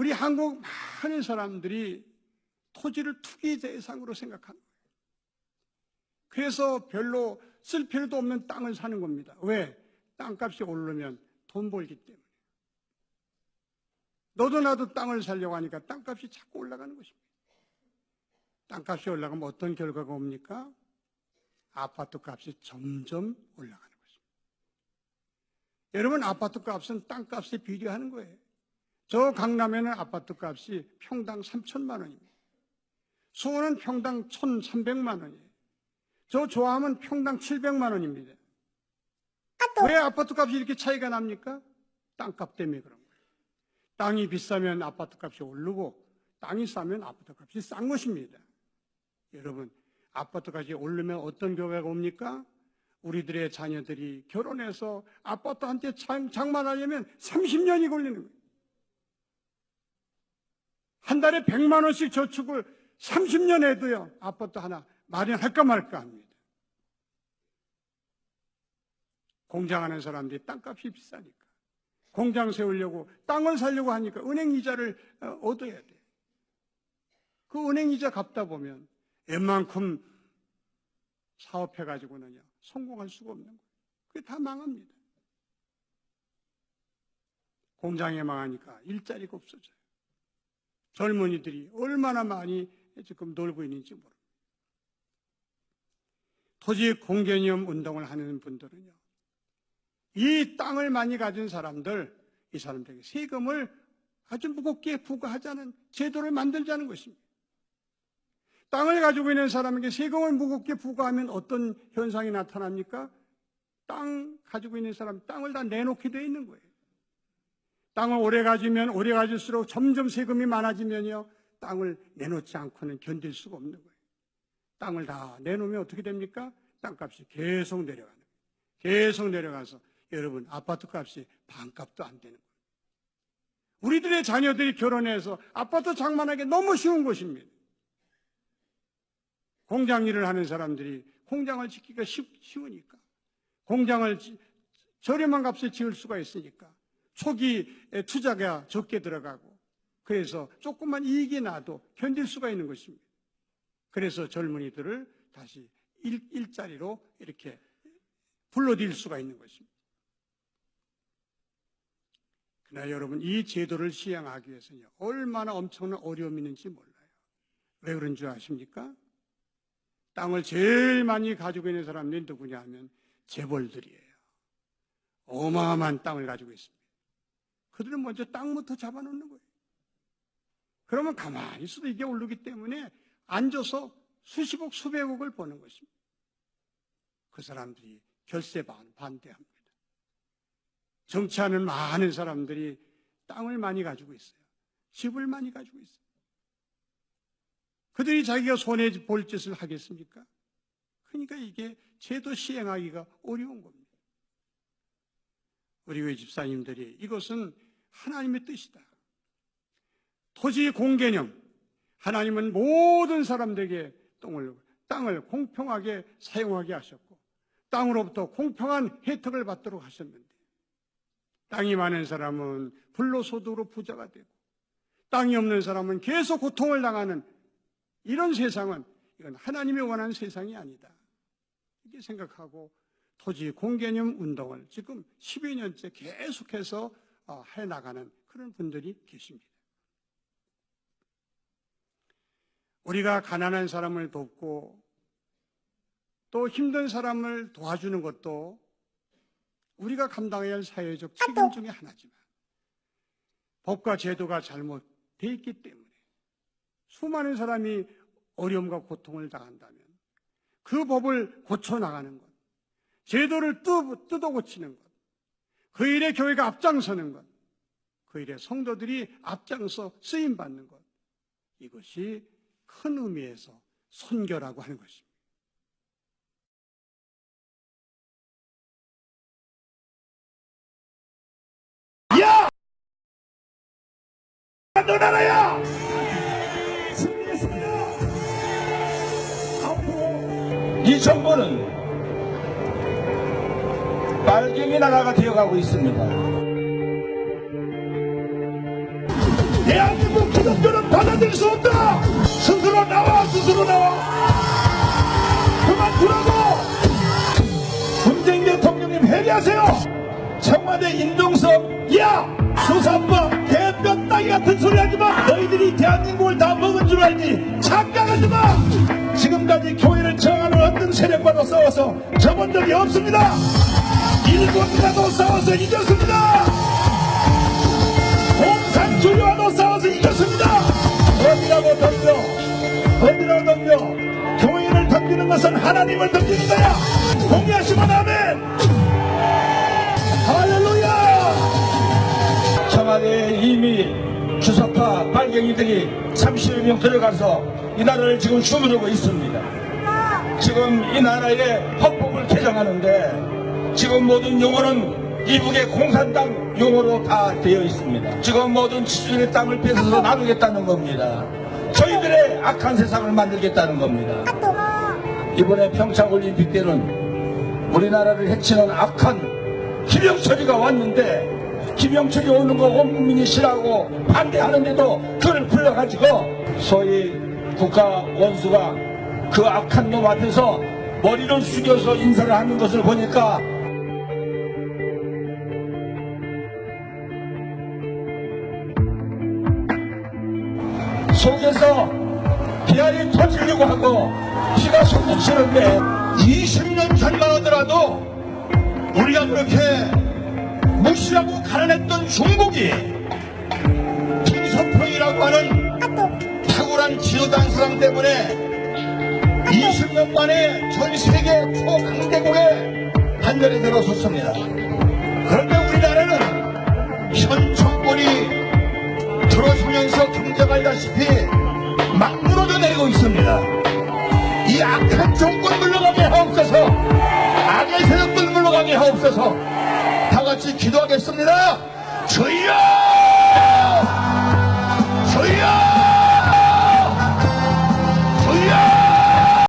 우리 한국 많은 사람들이 토지를 투기 대상으로 생각하는 거예요. 그래서 별로 쓸 필요도 없는 땅을 사는 겁니다. 왜? 땅값이 오르면 돈 벌기 때문에. 너도 나도 땅을 살려고 하니까 땅값이 자꾸 올라가는 것입니다. 땅값이 올라가면 어떤 결과가 옵니까? 아파트 값이 점점 올라가는 것입니다. 여러분, 아파트 값은 땅값에 비례하는 거예요. 저 강남에는 아파트 값이 평당 3천만 원입니다. 수원은 평당 1,300만 원이에요. 저 조함은 평당 700만 원입니다. 왜 아파트 값이 이렇게 차이가 납니까? 땅값 때문에 그런 거예요. 땅이 비싸면 아파트 값이 오르고 땅이 싸면 아파트 값이 싼 것입니다. 여러분, 아파트 값이 오르면 어떤 결과가 옵니까? 우리들의 자녀들이 결혼해서 아파트 한테 장, 장만하려면 30년이 걸리는 거예요. 한 달에 100만 원씩 저축을 30년 해도요, 아파트 하나 마련할까 말까 합니다. 공장하는 사람들이 땅값이 비싸니까. 공장 세우려고 땅을 사려고 하니까 은행 이자를 어, 얻어야 돼. 그 은행 이자 갚다 보면 웬만큼 사업해 가지고는요, 성공할 수가 없는 거예요. 그게 다 망합니다. 공장이 망하니까 일자리가 없어져요. 젊은이들이 얼마나 많이 지금 놀고 있는지 모릅니다. 토지 공개념 운동을 하는 분들은요, 이 땅을 많이 가진 사람들, 이 사람들에게 세금을 아주 무겁게 부과하자는 제도를 만들자는 것입니다. 땅을 가지고 있는 사람에게 세금을 무겁게 부과하면 어떤 현상이 나타납니까? 땅 가지고 있는 사람, 땅을 다 내놓게 되어 있는 거예요. 땅을 오래 가지면 오래 가질수록 점점 세금이 많아지면요. 땅을 내놓지 않고는 견딜 수가 없는 거예요. 땅을 다 내놓으면 어떻게 됩니까? 땅값이 계속 내려가는 거예요. 계속 내려가서 여러분 아파트 값이 반값도 안 되는 거예요. 우리들의 자녀들이 결혼해서 아파트 장만하기 너무 쉬운 것입니다. 공장 일을 하는 사람들이 공장을 짓기가 쉽, 쉬우니까 공장을 지- 저렴한 값에 지을 수가 있으니까 초기 투자가 적게 들어가고 그래서 조금만 이익이 나도 견딜 수가 있는 것입니다. 그래서 젊은이들을 다시 일, 일자리로 이렇게 불러들일 수가 있는 것입니다. 그러나 여러분 이 제도를 시행하기 위해서는요 얼마나 엄청난 어려움이 있는지 몰라요. 왜 그런 줄 아십니까? 땅을 제일 많이 가지고 있는 사람들이 누구냐 하면 재벌들이에요. 어마어마한 땅을 가지고 있습니다. 그들은 먼저 땅부터 잡아놓는 거예요. 그러면 가만히 있어도 이게 오르기 때문에 앉아서 수십억, 수백억을 버는 것입니다. 그 사람들이 결세 반, 반대합니다. 정치하는 많은 사람들이 땅을 많이 가지고 있어요. 집을 많이 가지고 있어요. 그들이 자기가 손해 볼 짓을 하겠습니까? 그러니까 이게 제도 시행하기가 어려운 겁니다. 우리 교회 집사님들이 이것은 하나님의 뜻이다. 토지 공개념. 하나님은 모든 사람들에게 땅을, 땅을 공평하게 사용하게 하셨고, 땅으로부터 공평한 혜택을 받도록 하셨는데, 땅이 많은 사람은 불로소득으로 부자가 되고, 땅이 없는 사람은 계속 고통을 당하는 이런 세상은 이건 하나님이 원하는 세상이 아니다. 이렇게 생각하고 토지 공개념 운동을 지금 10여 년째 계속해서 어, 해나가는 그런 분들이 계십니다. 우리가 가난한 사람을 돕고 또 힘든 사람을 도와주는 것도 우리가 감당해야 할 사회적 책임 중에 하나지만 법과 제도가 잘못되어 있기 때문에 수많은 사람이 어려움과 고통을 당한다면 그 법을 고쳐나가는 것, 제도를 뜯- 뜯어 고치는 것, 그 일에 교회가 앞장서는 것, 그 일에 성도들이 앞장서 쓰임 받는 것, 이것이 큰 의미에서 선교라고 하는 것입니다. 너 나라야! 승리했습니다! 앞으로 이 정부는 빨갱이 나라가 되어가고 있습니다. 대한민국 받을 수 없다! 스스로 나와 스스로 나와. 그만두라고! 문재인 대통령님 회개하세요! 청와대 인동섭 야! 수사법 개뼈 따기 같은 소리 하지 마! 너희들이 대한민국을 다 먹은 줄 알지? 착각하지 마! 지금까지 교회를 어떤 세력과도 싸워서 접은 적이 없습니다. 일본과도 싸워서 이겼습니다. 공산주의와도 싸워서 이겼습니다. 어디라고 덤벼? 어디라고 덤벼? 교회를 덤비는 것은 하나님을 덤비는 거야. 공개하시면 아멘. 할렐루야. 청와대에 이미 주석파 빨갱이들이 30여 명 들어가서 이 나라를 지금 주무르고 있습니다 지금 이 나라의 헌법을 개정하는데 지금 모든 용어는 이북의 공산당 용어로 다 되어 있습니다. 지금 모든 지주의 땅을 뺏어서 나누겠다는 겁니다. 저희들의 악한 세상을 만들겠다는 겁니다. 이번에 평창 올림픽 때는 우리나라를 해치는 악한 김영철이가 왔는데 김영철이 오는 거 온 국민이 싫어하고 반대하는데도 그를 불러가지고 소위 국가 원수가 그 악한 놈 앞에서 머리를 숙여서 인사를 하는 것을 보니까 속에서 비알이 터지려고 하고 피가 솟구치는데 20년 전만 하더라도 우리가 그렇게 무시하고 가난했던 중국이 김석평이라고 하는 탁월한 지도단 사람 때문에 20 년 만에 전 세계 초강대국에 단절이 들어섰습니다. 그런데 우리나라는 현 정권이 들어서면서 경제가 알다시피 막 무너져 내리고 있습니다. 이 악한 정권 물러가게 하옵소서 악의 세력들 물러가게 하옵소서 다 같이 기도하겠습니다. 주여!